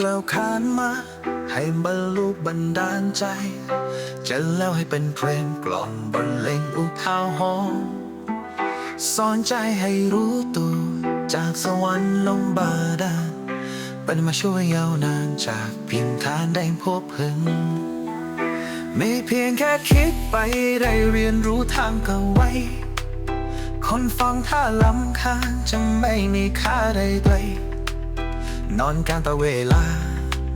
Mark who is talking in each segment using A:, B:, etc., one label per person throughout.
A: กล่าวขานมา ให้บรรลุบันดาลใจ จะแล้วให้เป็นเพลงกล่อมบรรเลงอุทาหรณ์สอนใจให้รู้ตัว จากสวรรค์ลงบาดาลเป็นมาช่วยยาวนานจากเพียงทานได้พบพึงไม่เพียงแค่คิดไปได้เรียนรู้ทางก่าไว้ คนฟังถ้าลำคาญจะไม่มีค่าใดไกล นอนการต่อเวลา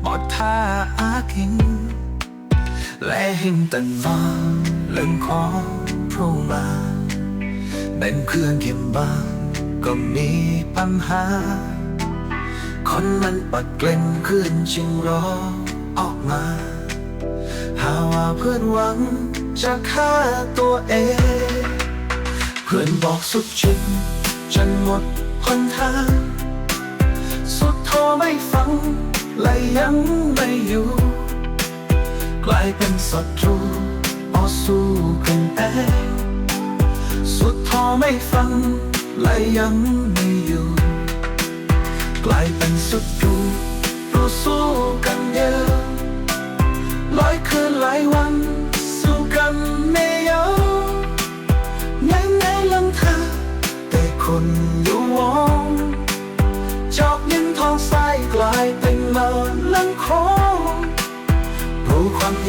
A: หมดท่าอากินและหินตันฟ้าเรื่องของพระมาเป็นเพื่อนเกี่ยมบางก็มีปัญหา คนมันปัดเกล็นขึ้นจึงรอออกมา หาว่าเพื่อนหวังจะฆ่าตัวเอง เพื่อนบอกสุดจริงจนหมดหนทาง ไม่ฟัง และยังไม่อยู่ กลายเป็นศัตรูพอสู้กันเองสุดท้อไม่ฟัง และยังไม่อยู่ กลายเป็นศัตรูต่อสู้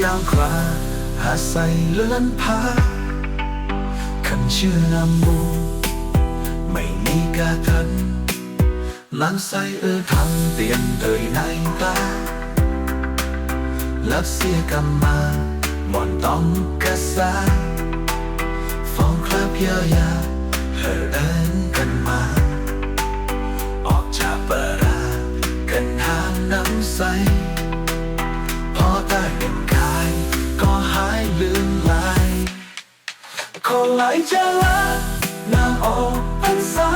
A: ยาวคลาหาใส่เลื่อนพาคันชื่อนำมูไม่มีกาทันลันใส่เออทำเตียนเตยในตาลับเสียกำมาหมอนต้องกระสาฟองคราบเยอะยาเธอเอินกันมา ออกจากปารากันหาน้ำใส ไหลจะละน้ำออกพรรษา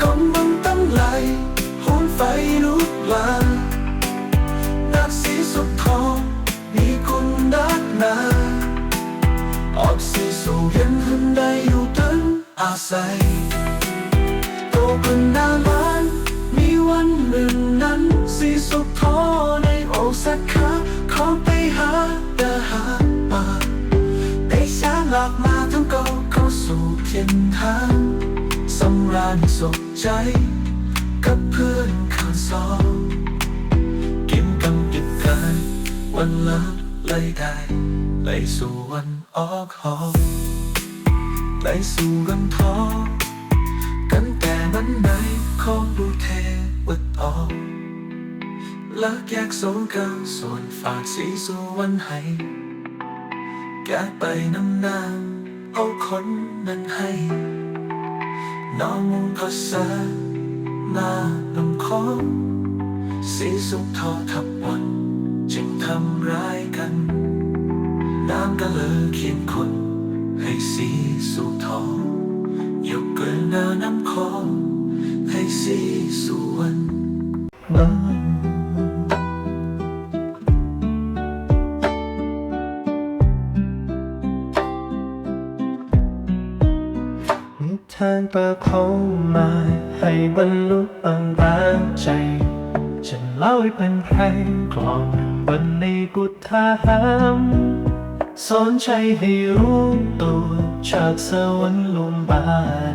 A: ก็มึงตั้งไหลหุ่นไฟลุกลามนักสีสุดทองมีคุณนักนาออกสีสู่เย็นขึ้นได้อยู่ตึงอาศัยโตขึ้นนานวันมีวันหนึ่งนั้นสีสุขทอในโอสักขาขอไปหา หลากมาทั้งเก่าเข้าสู่เทียนทางสำราญสุขใจ กับเพื่อนข้างสองกินกำกินกันวันละไล่ได้ไล่สู่วันออกหอไล่สู่กันท้อกันแต่มันไหนของดูเทวดออกลักแยกสงกันส่วนฝากสีสู่วันให้ แกไปน้ำน้ำเอาคนนั้นให้ น้องมุงภาษาหน้าลำคองสีสุขทอทับวัน จึงทำร้ายกัน น้ำก็เลยเขียนคน ให้สีสุขทองยกเกินหน้าน้ำคองให้สีสุวรรณ บ้าง
B: นิทานเปิดเข้ามา ให้บรรลุบางบางใจ ฉันเล่าให้เป็นเพลงกล่อมบนในกุฏาหามสอนใจให้รู้ตัวจากสวรรค์ลมบา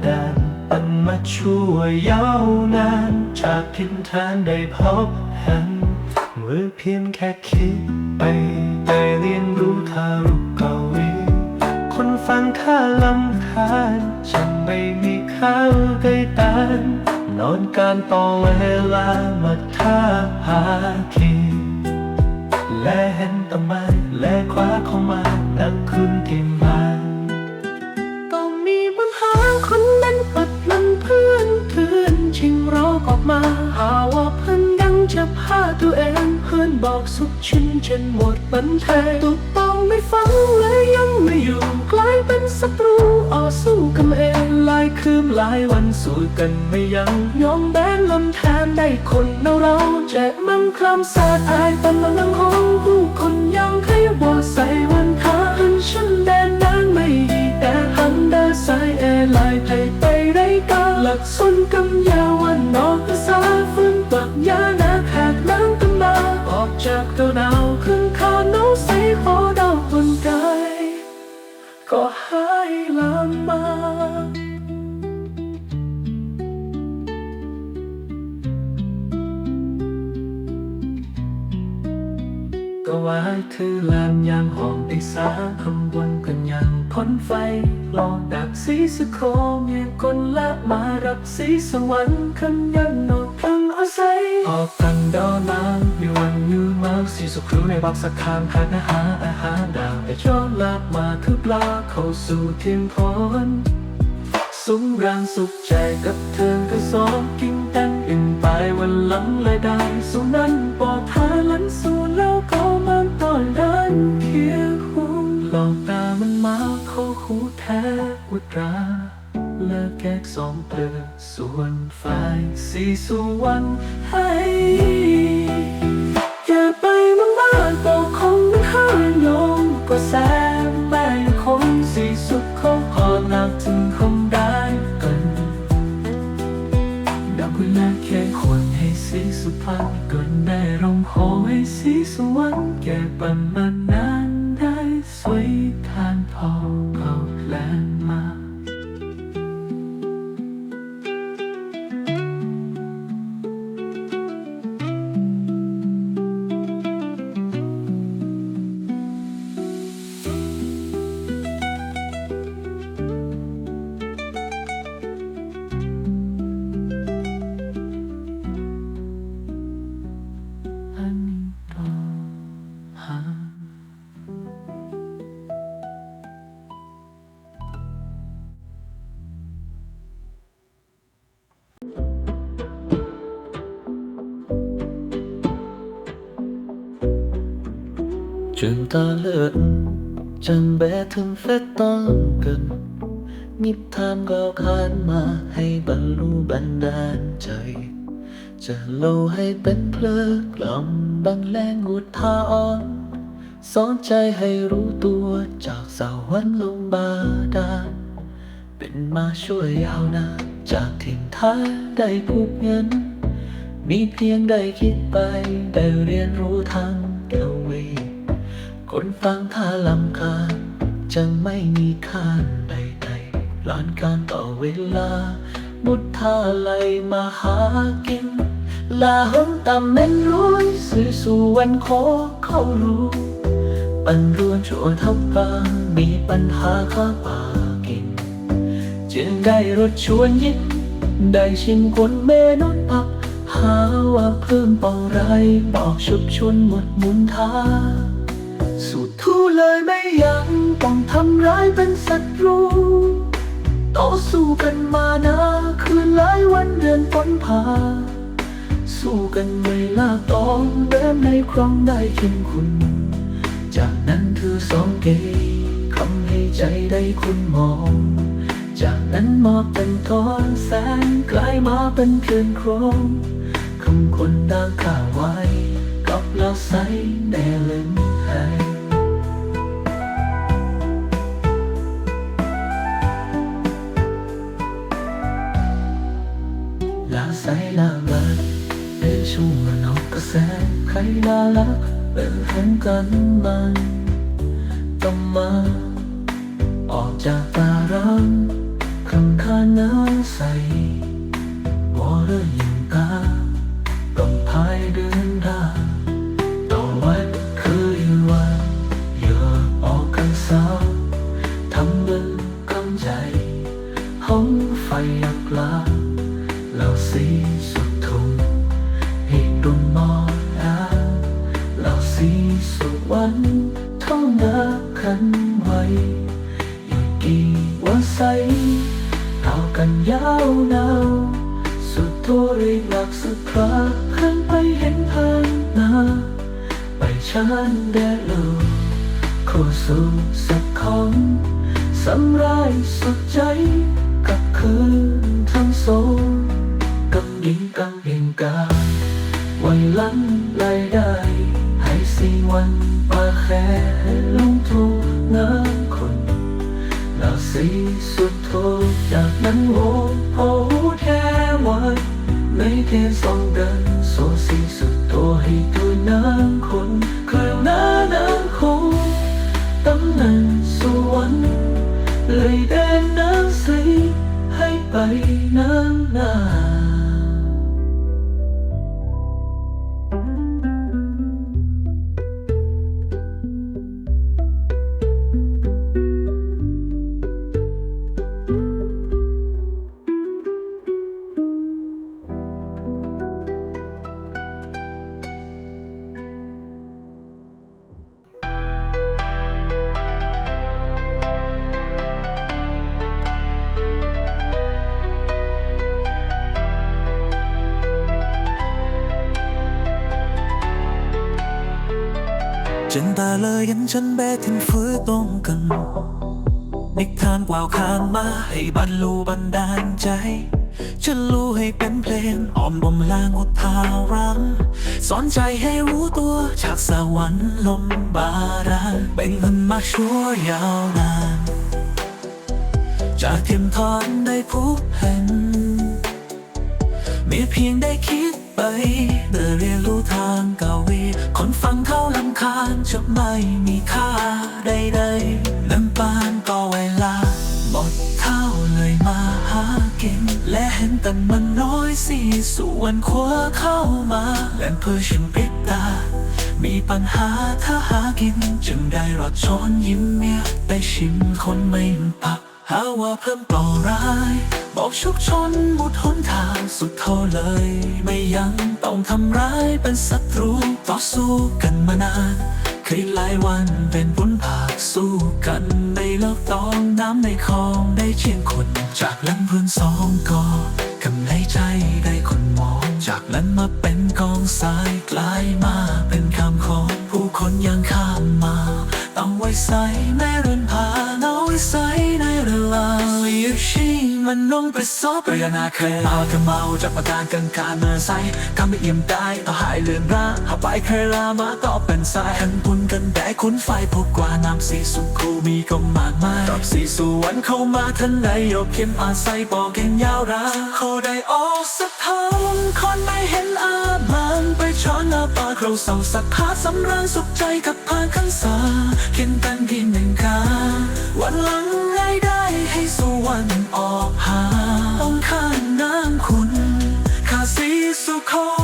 B: ดาลปันมาช่วยยาวนาน จากพินทานได้พบเห็นเมื่อเพียงแค่คิดไปได้เรียนรู้ทารุกเก่า คนฟังถ้าลำคาญฉันไม่มีข้าวได้ตานนอนการต่อเวลามาท่าหาทีและเห็นตะมันและคว้าเข้ามาดังคืนที่มาต้องมีปัญหาคนนั้นปัดลันเพื่อนเพื่อนชิงรอกออกมาหาว่าเพื่อนยังจะพาตัวเองเพื่อนบอกสุดชินจนหมดบันเทตุกต้อ ไม่ฟังและยังไม่อยู่กลายเป็นศัตรูอ่อสู้กันเองหลายคืนหลายวันสู้กันไม่ยังยอมแบนลำแทนได้คนเราเราแจกมันคลำสาดอายตำลังห้องผู้คนยังใครบ่ใส่วันท้าหันฉันแดนนางไม่ดีแต่หันเดาสายแอร์ไลน์ไทไปได้ก็หลักส้นกำยาวันนอกสาษาฝืนตักยานาแผดล้างกันมาออกจากตัวหนาวขึ้นค่า ว้ถือลามยามหอมได้สาคำวนกันยังพ้นไฟ ลองดับสีสโคมเยียกลละมารับสีสวรรค์คันยันโนตั้งอาศัยออกตังดอนน้ำมีวันยืนมาสีสุครูในบักสักคามหาอาหาอาหารดาวแต่อดลาบมาทุบลาเข้าสู่เทียงพรสุมรางสุขใจกับเธอก็สองกิ่งตั้งอินไปวันหลังเลยได้สู่นั้นปอดพาลันสู่ อุตราเลิกแกกสองเปลือส่วนฝ่ายสีสุวรรณให้
A: Trường ta lượn chẳng bé thương phép to gần Nhịp tham gào khát mà hay bận lưu บันดาลใจจะโลให้เป็นเพลิกล่อมบังแรงอุทาอ่อนสอนใจให้รู้ตัวจากสวรรค์ลงบาดาลเป็นมาช่วยยาวนานจากถิ่นท้ายได้ผูกเงินมีเพียงได้คิดไป ได้เรียนรู้ทางกวี คนฟังถ้าลำคาญจะไม่มีค่าใดๆหลอนการต่อเวลา มุดท่าไหลมาหากิน ลาหนต่ำเน้นร้ยสื่อสู่วันขอเข้ารู้ ปันรวนชั่วทับปางมีปัญหาข้าป่ากิน จึงได้รถชวนยิ้มได้ชิมคนเมนุษย์พัก หาว่าเพิ่มปองไรบอกชุบชวนหมดมุนทา คู่เลยไม่ยังต้องทำร้ายเป็นศัตรูต่อสู้กันมานาคืนหลายวันเดือนฝนพา สู้กันไม่ลาตองเดินในครองได้เข้มคุณ จากนั้นเธอสองเกยคำให้ใจได้คุณมอง จากนั้นมอบเป็นทอนแสงกลายมาเป็นคืนครงคำคนดังข่าไว้กับเราใสแน่ล่นให้ลา ใสลารักเป็นช่วนอกกระแสใครน่ารักเป็นแห่งกันมันต้องมาออกจากตาร้อนคำคาน้ำใสวอเรื่องยิงกาต้องพายเดินได้ ฉันเดดลูเข้าสู่ chân ta lời gắn chân bé thiên phứ tôn cần นิทานกล่าวขานมาให้บรรลุบันดาลใจ ฉันรู้ให้เป็นเพลงอ่อมบ่มลางอุทารัง สอนใจให้รู้ตัวจากสวรรค์ลมบาดาลเป็นเงินมาชั่วยาวนาน จากเทียมทอนได้พบเห็นมีเพียงได้คิด ไปได้เรียนรู้ทางเก่าวีคนฟังเขาลำคาญจะไม่มีค่าใดๆน้ำปานก็เวลาหมดเท่าเลยมาหากิน และเห็นแต่มันน้อยสิส่วนคว้าเข้ามาและเพื่อชิมปิดตา มีปัญหาถ้าหากิน จึงได้รอดช้อนยิ้มเมียได้ชิมคนไม่ปัก หาว่าเพิ่มปล่อร้าย บอกชุกชนหมุดหนทางสุดโทเลย ไม่ยังต้องทำร้ายเป็นศัตรูต่อสู้กันมานานเคยหลายวันเป็นบุญผากสู้กันในเลิกตองน้ำในคลองได้เชียงคน จากลำเพื่อนสองกอกำในใจได้คนมอง จากนั้นมาเป็นกองทรา มันล งไปซอบไปนาเคยเอาเธอเมาจากประการกันการเมื่อใส่คำไม่เอี่ยมได้ต่อหายเลือนราหาไปเคยลามาก็เป็นสายขันปุ่นกันแดดคุ้นไฟพบกว่าน้ำสีสุคูมีก็มากมายรอบสีสู่วันเข้ามาทันใดยกเข้มอาศัยบอกเก่งยาวราเขาได้ออกสะท้อนคนไม่เห็นอามันไปช้อนหน้าปากเราเศร้าสักพาสำราญสุขใจกับพานขันสาเขียนตันกินหนึ่งกาวันหลังไงได้ให้สุวรรค์ออกหาต้องข้า คุณข้าสีสุขอ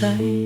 A: ใจ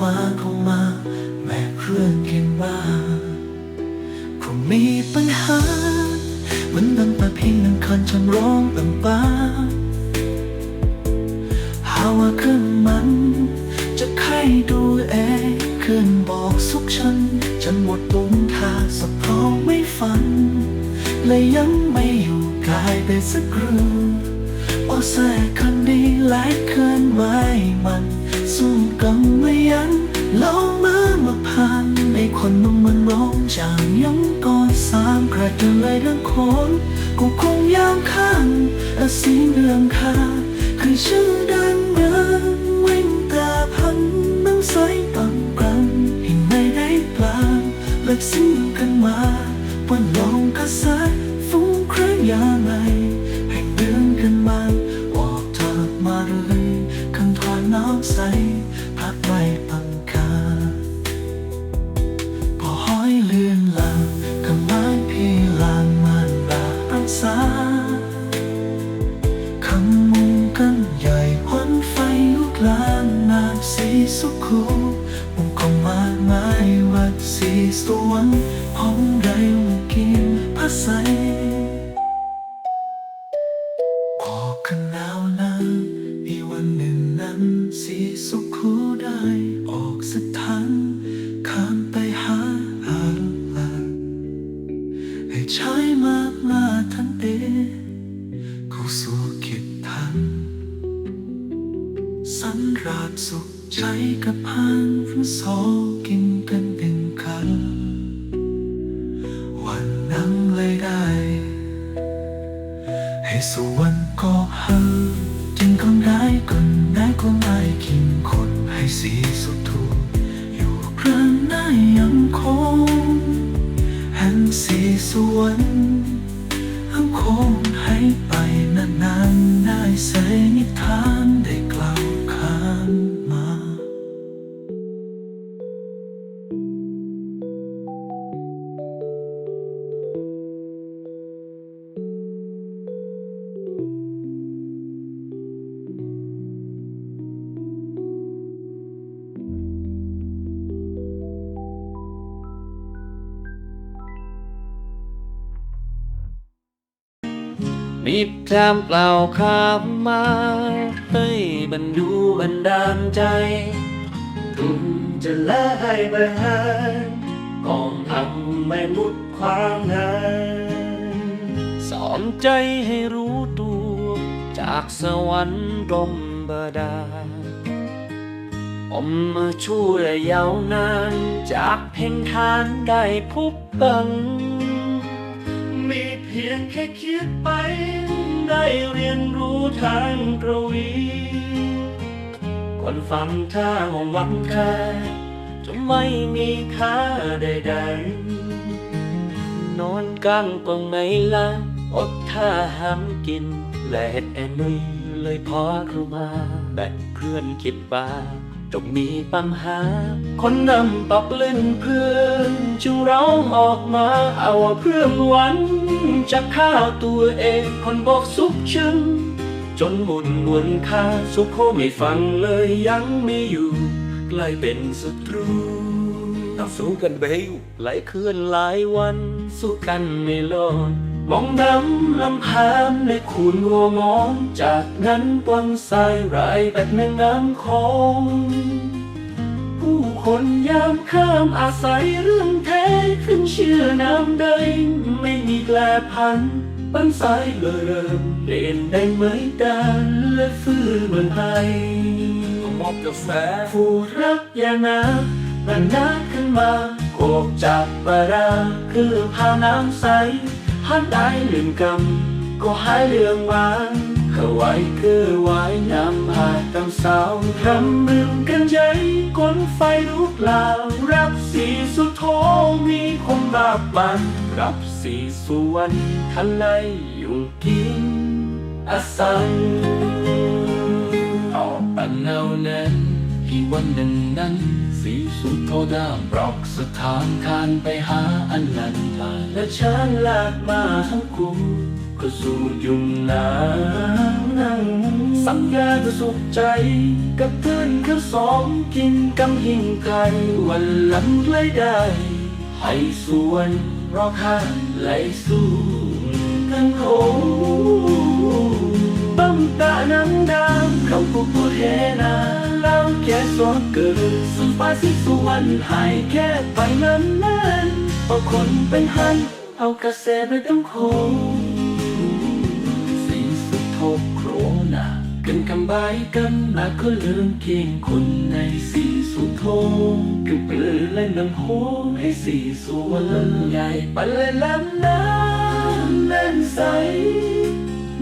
A: แล เลิก มีพรามเปล่าคำมาให้บรรดูบันดาล
B: ใจ ทุ่มจะละให้ไปหากองทำไม่มุดความงานสอนใจให้รู้ตัว จากสวรรค์รมบาดาลผมมาช่วยยาวนาน จากเพ่งทานได้พบบัง เพียงแค่คิดไป ได้เรียนรู้ทางกระวีคนฟังถ้าหวังค่าจะไม่มีค่าใดๆ นอนกลางก็ไม่ละอดท่าหามกิน และเห็ดแอนนุยเลยพอเข้ามาแบ่งเพื่อนคิดบ้า จงมีปัญหา คนนำตอกเล่นเพื่อนจึงร้องออกมาเอาว่าเพื่อนหวันจะฆ่าตัวเองคนบอกสุขชึนจนหมุนวนค่าสุขโคไม่ฟังเลยยังไม่อยู่ใกล้เป็นศัตรูต้องสู้กันไปหลายคืนหลายวัน สู้กันไม่รอด มองน้ำลำพามในขุนหัวงอน จากนั้นปนสายรายแบบแม่น้ำคงผู้คนยามข้ามอาศัยเรื่องแท้ขึ้นเชื่อน้ำใดไม่มีแปลพันปันสายเลยเริ่มเปลี่นได้ไหมดานและฟื้นเมืองไทยมอบกาแฟฟูรักยานาระนาขึ้นมาโกบจากบาราคือพาน้ำใส หันได้ลืมกำก็หายเรื่องวางเขาไว้คือไว้น้ำหาตามสาวคำลืมกันใจก้นไฟลุกลาวรับสีสุดโทมีคนบาปบันรับสีสุวรรณทันไลยุงกินอาศัยออกปันเนานั้นที่วันหนึ่งนั้น สีสุดโทดามบล็อกสถานคานไปหาอันนันทาและฉันลากมาทั้งกูก็สู้ยุ่งนานนั่งสัญญาจะสุขใจกับเพื่อนเขาสองกินกำหิงไก่วันหลังเลยได้ ให้ส่วนรอข้าไหลสู้กันโคบัมตานังดามเขาพูดพูดเฮนา แล้วแค่สอนเกิดสุฟ้าสิตสุวรรค์หายแค่ไปนั้นนั้นเพราะคนเป็นหัน เอากระแสไปต้องโคงสีสุดโทกโครนากันคำบายกันมาก็ลืมเคียงคนในสีสุดโทกันเปลือและน้ำโหงให้สีสุวนใหญ่ไปเลยลำน้ำเล่นใส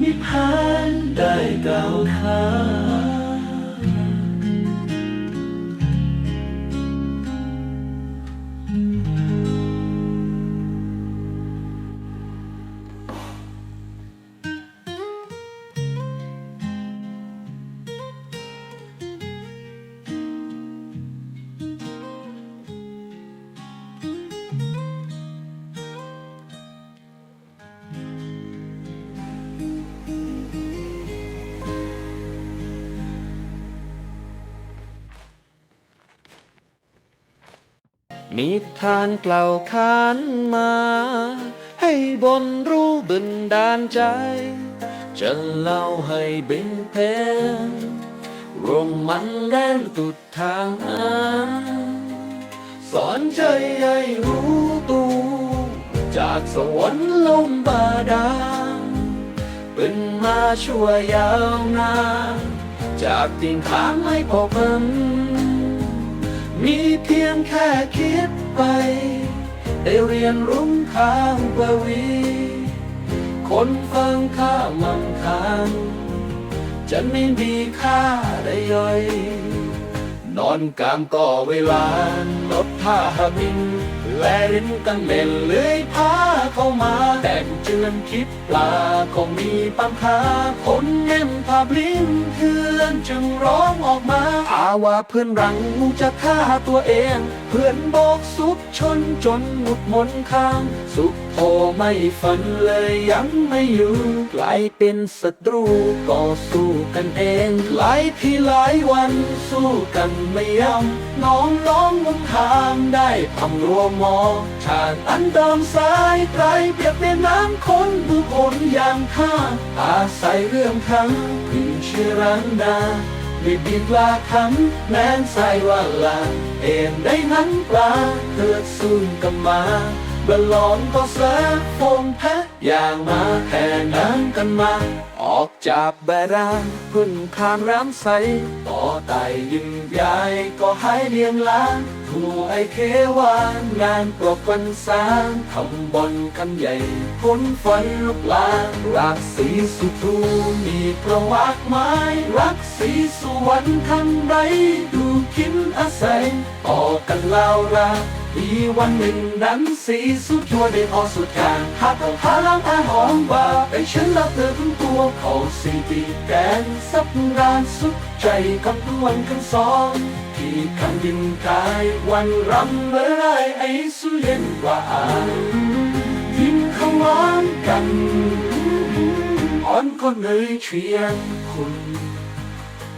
B: มีพานได้เก่าวขา มีทานกล่าวขานมา ให้บนรู้บันดาลใจ จะเล่าให้เป็นเพลงรวมมันแดนตุดทางหาสอนใจให้รู้ตัว จากสวรรค์ลมบาดาลเป็นมาชั่วยาวนานจากตีนทางไม่พอพัน มีเพียงแค่คิดไป ได้เรียนรู้ข้างประวี คนฟังข้ามันทางจะไม่มีค่าได้ย่อย นอนกลางก่อเวลาลดท่าบิน แลรินกันเล่นเลื้อยพาเข้ามา แต่เจือนคิดปลาคงมีปัญหาคนเง่มภาพลิ้นเพื่อนจึงร้องออกมา อาว่าเพื่อนรังงูจะฆ่าตัวเอง เพื่อนบอกสุดชนจนหมุดมนข้างสุด โทไม่ฝันเลยยังไม่อยู่ กลายเป็นศัตรูก็สู้กันเองหลายที่หลายวันสู้กันไม่ยำน้องน้องมุมทางได้ทำรัวมอชาติอันดิมสายไกลเปียบเป็นน้ำคนผู้คนอย่างข้าอาศัยเรื่องทั้งพึ่งเชื่อรังดาไม่บิดลาคันแม้นใส่ว่าลาเอ็นได้นั้นปลาเธอสู้กันมา บลอนก็แสบฟงแพ้อย่างมาแข่น้ำกันมา ออกจากบาดาลพึ่งคามร้ำใส ต่อไตยิงยายก็ให้เลียงล้างถูไอเควานงานปลบวันสางทำบอลกันใหญ่พ้นฝันลุกลางรักสีสุทูมีประวัติไม้รักสีสุวรรณทำไรดูคินอาศัยต่อกันเล่ารักีวันหนึ่งนั้นสีสุดยัวได้พอสุดทางหากเอาพาล้างอาหอมว่าไปฉันรับเธอทั้งตัวเขาสีปีแกนสับรานสุดใจคำทุกวันคำสอนที่คำดินกายวันรำเมื่อไรไอ้สุเย็นว่ายิ้มเขาหวานกันอ่อนก็เลยเชียงคุณ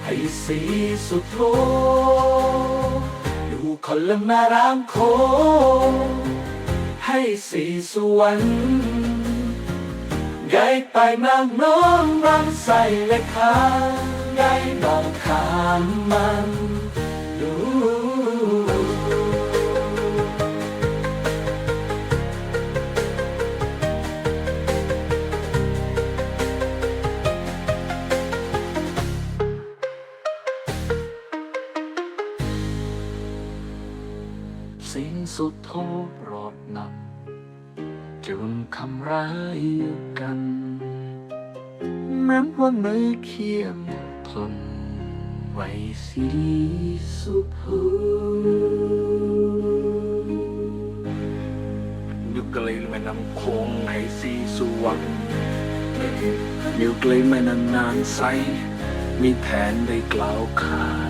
B: ให้สีสุดโท คนละแม่รามโคงให้สีสวรรค์ไกไปนางน้องรังใส่และคางไกน้องขามมัน สิ้นสุดโทษรอดหนักจนคำร้ายกันแม้ว่าไม่เคียงทนไว้สีสุภูยู่ไกลแม่น้ำโคงให้สีสว่างยู่ไกลแม่น้ำนานใสมีแผนได้กล่าวขาน